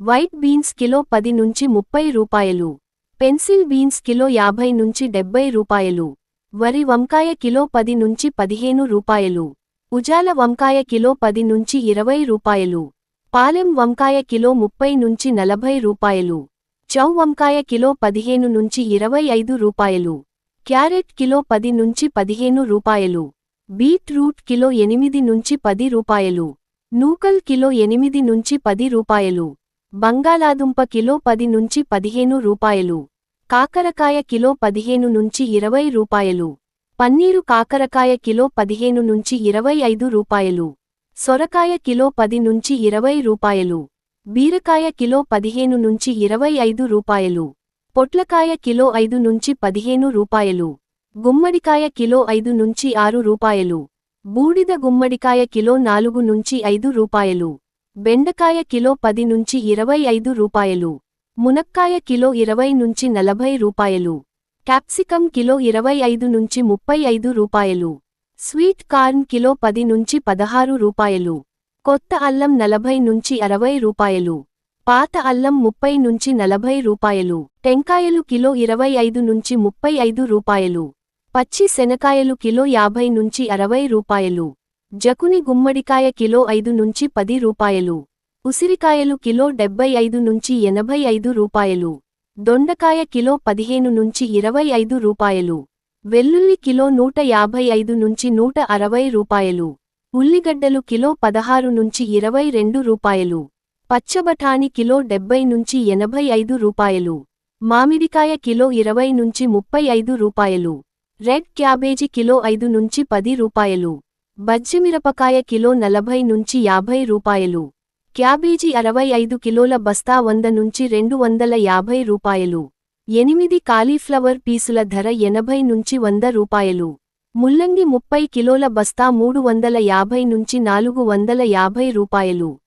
White beans kilo పది నుంచి ముప్పై రూపాయలు. పెన్సిల్ బీన్స్ కిలో యాభై నుంచి డెబ్బై రూపాయలు. వరి వంకాయ కిలో పది నుంచి పదిహేను రూపాయలు. ఉజాల వంకాయ కిలో పది నుంచి ఇరవై రూపాయలు. పాలెం వంకాయ కిలో ముప్పై నుంచి నలభై రూపాయలు. చౌ వంకాయ కిలో పదిహేను నుంచి ఇరవై ఐదు రూపాయలు. క్యారెట్ కిలో పది నుంచి పదిహేను రూపాయలు. బీట్రూట్ కిలో ఎనిమిది నుంచి పది రూపాయలు. నూకల్ కిలో ఎనిమిది నుంచి పది రూపాయలు. బంగాళాదుంప కిలో పది నుంచి పదిహేను రూపాయలు. కాకరకాయ కిలో పదిహేను నుంచి ఇరవై రూపాయలు. పన్నీరు కాకరకాయ కిలో పదిహేను నుంచి ఇరవై ఐదు రూపాయలు. సొరకాయ కిలో పది నుంచి ఇరవై రూపాయలు. బీరకాయ కిలో పదిహేను నుంచి ఇరవై ఐదు రూపాయలు. పొట్లకాయ కిలో ఐదు నుంచి పదిహేను రూపాయలు. గుమ్మడికాయ కిలో ఐదు నుంచి ఆరు రూపాయలు. బూడిద గుమ్మడికాయ కిలో నాలుగు నుంచి ఐదు రూపాయలు. బెండకాయ కిలో పది నుంచి ఇరవై ఐదు రూపాయలు. మునక్కాయ కిలో ఇరవై నుంచి నలభై రూపాయలు. క్యాప్సికం కిలో ఇరవై ఐదు నుంచి ముప్పై ఐదు రూపాయలు. స్వీట్ కార్న్ కిలో పది నుంచి పదహారు రూపాయలు. కొత్త అల్లం నలభై నుంచి అరవై రూపాయలు. పాత అల్లం ముప్పై నుంచి నలభై రూపాయలు. టెంకాయలు కిలో ఇరవై ఐదు నుంచి ముప్పై ఐదు రూపాయలు. పచ్చి శనకాయలు కిలో యాభై నుంచి అరవై రూపాయలు. జకుని గుమ్మడికాయ కిలో ఐదు నుంచి పది రూపాయలు. ఉసిరికాయలు కిలో డెబ్బై ఐదు నుంచి ఎనభై ఐదు రూపాయలు. దొండకాయ కిలో పదిహేను నుంచి ఇరవై ఐదు రూపాయలు. వెల్లుల్లి కిలో నూట యాభై ఐదు నుంచి నూట అరవై రూపాయలు. ఉల్లిగడ్డలు కిలో పదహారు నుంచి ఇరవై రెండు రూపాయలు. పచ్చబఠాని కిలో డెబ్బై నుంచి ఎనభై ఐదు రూపాయలు. మామిడికాయ కిలో ఇరవై నుంచి ముప్పై ఐదు రూపాయలు. రెడ్ క్యాబేజీ కిలో ఐదు నుంచి పది రూపాయలు. బజ్జిమిరపకాయ కిలో నలభై నుంచి యాభై రూపాయలు. క్యాబేజీ అరవై ఐదు కిలోల బస్తా వంద నుంచి రెండు వందల యాభై రూపాయలు. ఎనిమిది కాలీఫ్లవర్ పీసుల ధర ఎనభై నుంచి వంద రూపాయలు. ముల్లంగి ముప్పై కిలోల బస్తా మూడు వందల యాభై నుంచి నాలుగు వందల యాభై రూపాయలు.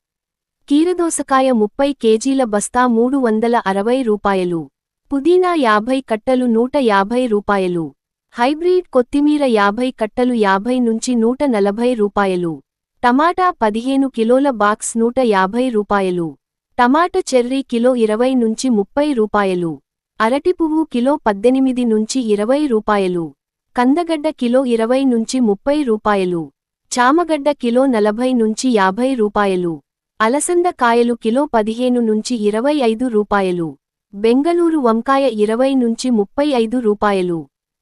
కీరదోసకాయ ముప్పై కేజీల బస్తా మూడు వందల అరవై రూపాయలు. పుదీనా యాభై కట్టలు నూట యాభై రూపాయలు. హైబ్రిడ్ కొత్తిమీర యాభై కట్టలు యాభై నుంచి నూట నలభై రూపాయలు. టమాటా పదిహేను కిలోల బాక్స్ నూట యాభై రూపాయలు. టమాట చెర్రీ కిలో ఇరవై నుంచి ముప్పై రూపాయలు. అరటి పువ్వు కిలో పద్దెనిమిది నుంచి ఇరవై రూపాయలు. కందగడ్డ కిలో ఇరవై నుంచి ముప్పై రూపాయలు. చామగడ్డ కిలో నలభై నుంచి యాభై రూపాయలు. అలసంద కాయలు కిలో పదిహేను నుంచి ఇరవై ఐదు రూపాయలు. బెంగళూరు వంకాయ ఇరవై నుంచి ముప్పై ఐదు రూపాయలు.